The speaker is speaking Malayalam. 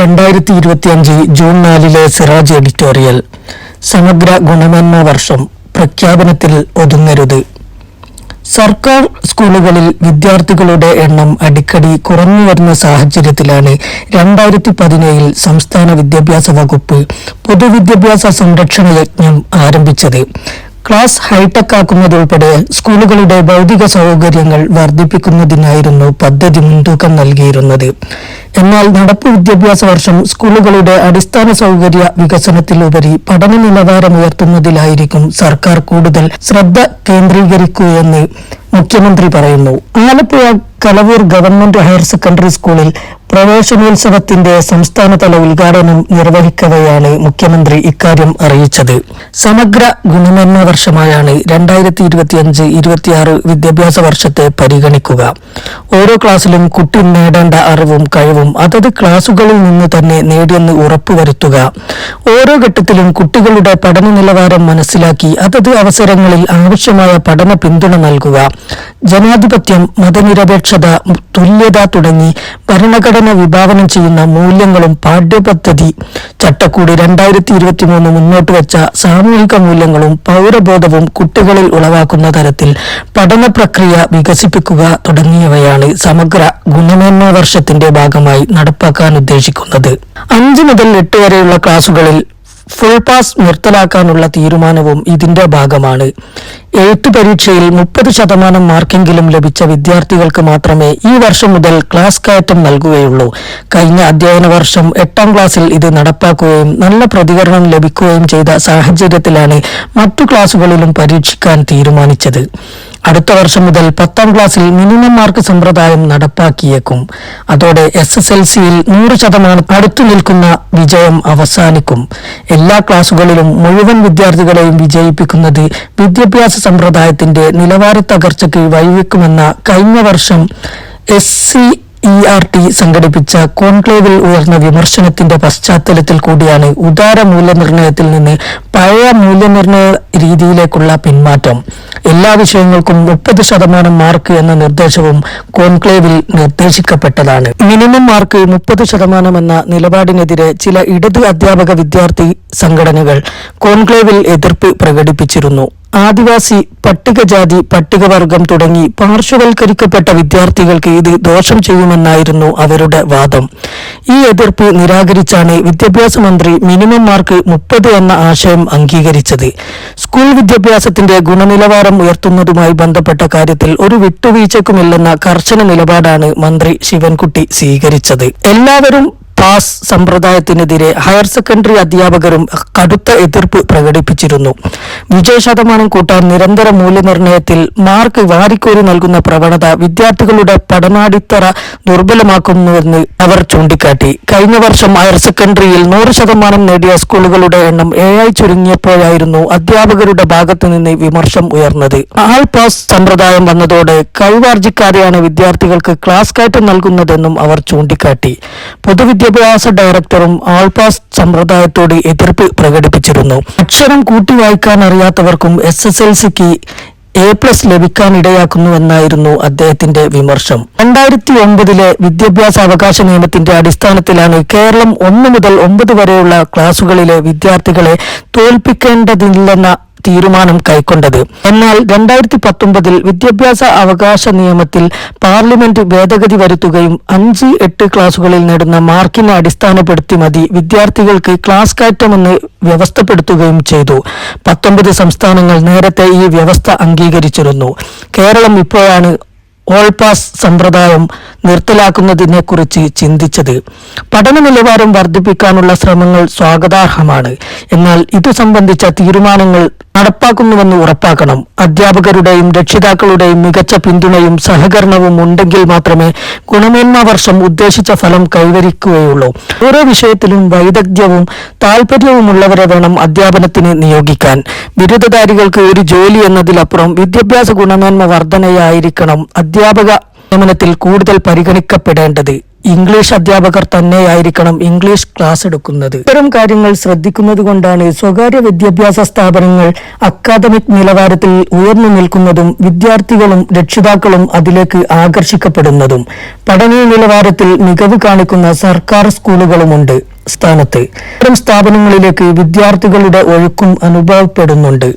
രണ്ടായിരത്തി ഇരുപത്തിയഞ്ച് ജൂൺ നാലിലെ സിറാജ് എഡിറ്റോറിയൽ സമഗ്ര ഗുണമേന്മ വർഷം പ്രഖ്യാപനത്തിൽ ഒതുങ്ങരുത്. സർക്കാർ സ്കൂളുകളിൽ വിദ്യാർത്ഥികളുടെ എണ്ണം അടിക്കടി കുറഞ്ഞു വരുന്ന സാഹചര്യത്തിലാണ് രണ്ടായിരത്തി പതിനേഴിൽ സംസ്ഥാന വിദ്യാഭ്യാസ വകുപ്പ് പൊതുവിദ്യാഭ്യാസ സംരക്ഷണ യജ്ഞം ആരംഭിച്ചത്. ക്ലാസ് ഹൈടെക് ആക്കുന്നതുൾപ്പെടെ സ്കൂളുകളുടെ ഭൗതിക സൗകര്യങ്ങൾ വർദ്ധിപ്പിക്കുന്നതിനായിരുന്നു പദ്ധതി മുൻതൂക്കം നൽകിയിരുന്നത്. എന്നാൽ നടപ്പ് വിദ്യാഭ്യാസ വർഷം സ്കൂളുകളുടെ അടിസ്ഥാന സൗകര്യ വികസനത്തിലുപരി പഠന നിലവാരം ഉയർത്തുന്നതിലായിരിക്കും സർക്കാർ കൂടുതൽ ശ്രദ്ധ കേന്ദ്രീകരിക്കുകയെന്ന് മുഖ്യമന്ത്രി പറയുന്നു. Alappuzha Kalavoor government higher secondary സ്കൂളിൽ പ്രവേശനോത്സവത്തിന്റെ സംസ്ഥാനതല ഉദ്ഘാടനം നിർവഹിക്കവെയാണ് മുഖ്യമന്ത്രി ഇക്കാര്യം അറിയിച്ചത്. സമഗ്ര ഗുണമേന്മ വർഷമായാണ് രണ്ടായിരത്തി ഇരുപത്തിയഞ്ച് ഇരുപത്തിയാറ് വിദ്യാഭ്യാസ വർഷത്തെ പരിഗണിക്കുക. ഓരോ ക്ലാസ്സിലും കുട്ടി നേടേണ്ട അറിവും കഴിവും അതത് ക്ലാസുകളിൽ നിന്ന് തന്നെ നേടിയെന്ന് ഉറപ്പുവരുത്തുക. ഓരോ ഘട്ടത്തിലും കുട്ടികളുടെ പഠന നിലവാരം മനസ്സിലാക്കി അതത് അവസരങ്ങളിൽ ആവശ്യമായ പഠന പിന്തുണ നൽകുക. ജനാധിപത്യം മതനിരപേക്ഷത തുല്യത തുടങ്ങി ഭരണഘടന വിഭാവനം ചെയ്യുന്ന മൂല്യങ്ങളും പാഠ്യപദ്ധതി ചട്ടക്കൂടി രണ്ടായിരത്തി ഇരുപത്തിമൂന്ന് മുന്നോട്ട് വെച്ച സാമൂഹിക മൂല്യങ്ങളും പൗരബോധവും കുട്ടികളിൽ ഉളവാക്കുന്ന തരത്തിൽ പഠന പ്രക്രിയ വികസിപ്പിക്കുക തുടങ്ങിയവയാണ് സമഗ്ര ഗുണമേന്മ വർഷത്തിന്റെ ഭാഗമായി നടപ്പാക്കാൻ ഉദ്ദേശിക്കുന്നത്. അഞ്ച് മുതൽ എട്ട് വരെയുള്ള ക്ലാസുകളിൽ ഫുൾ പാസ് നിർത്തലാക്കാനുള്ള തീരുമാനവും ഇതിന്റെ ഭാഗമാണ്. എഴുത്ത് പരീക്ഷയിൽ മുപ്പത് ശതമാനം മാർക്കെങ്കിലും ലഭിച്ച വിദ്യാർത്ഥികൾക്ക് മാത്രമേ ഈ വർഷം മുതൽ ക്ലാസ് കയറ്റം നൽകുകയുള്ളൂ. കഴിഞ്ഞ അധ്യയന വർഷം എട്ടാം ക്ലാസ്സിൽ ഇത് നടപ്പാക്കുകയും നല്ല പ്രതികരണം ലഭിക്കുകയും ചെയ്ത സാഹചര്യത്തിലാണ് മറ്റു ക്ലാസുകളിലും പരീക്ഷിക്കാൻ തീരുമാനിച്ചത്. അടുത്ത വർഷം മുതൽ പത്താം ക്ലാസ്സിൽ മിനിമം മാർക്ക് സമ്പ്രദായം നടപ്പാക്കിയേക്കും. അതോടെ എസ് എസ് എൽ സിയിൽ നൂറ് ശതമാനം അടുത്തു നിൽക്കുന്ന വിജയം അവസാനിക്കും. എല്ലാ ക്ലാസുകളിലും മുഴുവൻ വിദ്യാർത്ഥികളെയും വിജയിപ്പിക്കുന്നത് വിദ്യാഭ്യാസ സമ്പ്രദായത്തിന്റെ നിലവാര തകർച്ചയ്ക്ക് വഴിവെക്കുമെന്ന കഴിഞ്ഞ വർഷം S C E R T സംഘടിപ്പിച്ച കോൺക്ലേവിൽ ഉയർന്ന വിമർശനത്തിന്റെ പശ്ചാത്തലത്തിൽ കൂടിയാണ് ഉദാര മൂല്യനിർണയത്തിൽ നിന്ന് പഴയ മൂല്യനിർണയ രീതിയിലേക്കുള്ള പിന്മാറ്റം. എല്ലാ വിഷയങ്ങൾക്കും മുപ്പത് ശതമാനം മാർക്ക് എന്ന നിർദ്ദേശവും കോൺക്ലേവിൽ നിർദ്ദേശിക്കപ്പെട്ടതാണ്. മിനിമം മാർക്ക് മുപ്പത് ശതമാനം എന്ന നിലപാടിനെതിരെ ചില ഇടത് അധ്യാപക വിദ്യാർത്ഥി സംഘടനകൾ കോൺക്ലേവിൽ എതിർപ്പ് പ്രകടിപ്പിച്ചിരുന്നു. ആദിവാസി പട്ടികജാതി പട്ടികവർഗം തുടങ്ങി പാർശ്വവൽക്കരിക്കപ്പെട്ട വിദ്യാർത്ഥികൾക്ക് ഇത് ദോഷം ചെയ്യുമെന്നായിരുന്നു അവരുടെ വാദം. ഈ എതിർപ്പ് നിരാകരിച്ചാണ് വിദ്യാഭ്യാസ മന്ത്രി മിനിമം മാർക്ക് മുപ്പത് എന്ന ആശയം അംഗീകരിച്ചത്. സ്കൂൾ വിദ്യാഭ്യാസത്തിന്റെ ഗുണനിലവാരം ഉയർത്തുന്നതുമായി ബന്ധപ്പെട്ട കാര്യത്തിൽ ഒരു വിട്ടുവീഴ്ചക്കുമില്ലെന്ന കർശന നിലപാടാണ് മന്ത്രി ശിവൻകുട്ടി സ്വീകരിച്ചത്. എല്ലാവരും പാസ് സമ്പ്രദായത്തിനെതിരെ ഹയർ സെക്കൻഡറി അധ്യാപകരും കടുത്ത എതിർപ്പ് പ്രകടിപ്പിച്ചിരുന്നു. വിജയ ശതമാനം കൂട്ടാൻ നിരന്തര മൂല്യനിർണയത്തിൽ മാർക്ക് വാരിക്കോരി നൽകുന്ന പ്രവണത വിദ്യാർത്ഥികളുടെ പഠനാടിത്തറ ദുർബലമാക്കുന്നുവെന്ന് അവർ ചൂണ്ടിക്കാട്ടി. കഴിഞ്ഞ വർഷം ഹയർ സെക്കൻഡറിയിൽ നൂറ് ശതമാനം നേടിയ സ്കൂളുകളുടെ എണ്ണം ഏഴായി ചുരുങ്ങിയപ്പോഴായിരുന്നു അധ്യാപകരുടെ ഭാഗത്തു നിന്ന് വിമർശം ഉയർന്നത്. ആൾ പാസ് സമ്പ്രദായം വന്നതോടെ കഴിവാർജിക്കാതെയാണ് വിദ്യാർത്ഥികൾക്ക് ക്ലാസ് കയറ്റം നൽകുന്നതെന്നും അവർ ചൂണ്ടിക്കാട്ടി. പൊതുവിദ്യാഭ്യാസ ഡയറക്ടറും ആൾപാസ് സമ്പ്രദായത്തോട് എതിർപ്പ് പ്രകടിപ്പിച്ചിരുന്നു. അക്ഷരം കൂട്ടി വായിക്കാൻ അറിയാത്തവർക്കും എസ് എസ് എൽ സിക്ക് എ പ്ലസ് ലഭിക്കാനിടയാക്കുന്നുവെന്നായിരുന്നു അദ്ദേഹത്തിന്റെ വിമർശം. രണ്ടായിരത്തി ഒമ്പതിലെ വിദ്യാഭ്യാസ അവകാശ നിയമത്തിന്റെ അടിസ്ഥാനത്തിലാണ് കേരളം ഒന്ന് മുതൽ ഒമ്പത് വരെയുള്ള ക്ലാസുകളിലെ വിദ്യാർത്ഥികളെ തോൽപ്പിക്കേണ്ടതില്ലെന്ന തീരുമാനം കൈക്കൊണ്ടത്. എന്നാൽ രണ്ടായിരത്തി പത്തൊമ്പതിൽ വിദ്യാഭ്യാസ അവകാശ നിയമത്തിൽ പാർലമെന്റ് ഭേദഗതി വരുത്തുകയും അഞ്ച് എട്ട് ക്ലാസുകളിൽ നേടുന്ന മാർക്കിനെ അടിസ്ഥാനപ്പെടുത്തി മതി വിദ്യാർത്ഥികൾക്ക് ക്ലാസ് കയറ്റമെന്ന് വ്യവസ്ഥപ്പെടുത്തുകയും ചെയ്തു. പത്തൊമ്പത് സംസ്ഥാനങ്ങൾ നേരത്തെ ഈ വ്യവസ്ഥ അംഗീകരിച്ചിരുന്നു. കേരളം ഇപ്പോഴാണ് ഓൾ പാസ് സമ്പ്രദായം നിർത്തലാക്കുന്നതിനെ കുറിച്ച് ചിന്തിച്ചത്. പഠന നിലവാരം വർദ്ധിപ്പിക്കാനുള്ള ശ്രമങ്ങൾ സ്വാഗതാർഹമാണ്. എന്നാൽ ഇതു സംബന്ധിച്ച തീരുമാനങ്ങൾ നടപ്പാക്കുന്നുവെന്ന് ഉറപ്പാക്കണം. അധ്യാപകരുടെയും രക്ഷിതാക്കളുടെയും മികച്ച പിന്തുണയും സഹകരണവും ഉണ്ടെങ്കിൽ മാത്രമേ ഗുണമേന്മ വർഷം ഉദ്ദേശിച്ച ഫലം കൈവരിക്കുകയുള്ളൂ. ഓരോ വിഷയത്തിലും വൈദഗ്ധ്യവും താല്പര്യവുമുള്ളവരെ വേണം അധ്യാപനത്തിന് നിയോഗിക്കാൻ. ബിരുദധാരികൾക്ക് ഒരു ജോലി എന്നതിലപ്പുറം വിദ്യാഭ്യാസ ഗുണമേന്മ വർധനയായിരിക്കണം അധ്യാപക നിയമനത്തിൽ കൂടുതൽ പരിഗണിക്കപ്പെടേണ്ടത്. ഇംഗ്ലീഷ് അധ്യാപകർ തന്നെയായിരിക്കണം ഇംഗ്ലീഷ് ക്ലാസ് എടുക്കുന്നത്. ഇത്തരം കാര്യങ്ങൾ ശ്രദ്ധിക്കുന്നത് കൊണ്ടാണ് സ്വകാര്യ വിദ്യാഭ്യാസ സ്ഥാപനങ്ങൾ അക്കാദമിക് നിലവാരത്തിൽ ഉയർന്നു നിൽക്കുന്നതും വിദ്യാർത്ഥികളും രക്ഷിതാക്കളും അതിലേക്ക് ആകർഷിക്കപ്പെടുന്നതും. പഠന നിലവാരത്തിൽ മികവ് കാണിക്കുന്ന സർക്കാർ സ്കൂളുകളുമുണ്ട് സ്ഥാനത്ത്. ഇത്തരം സ്ഥാപനങ്ങളിലേക്ക് വിദ്യാർത്ഥികളുടെ ഒഴുക്കും അനുഭവപ്പെടുന്നുണ്ട്.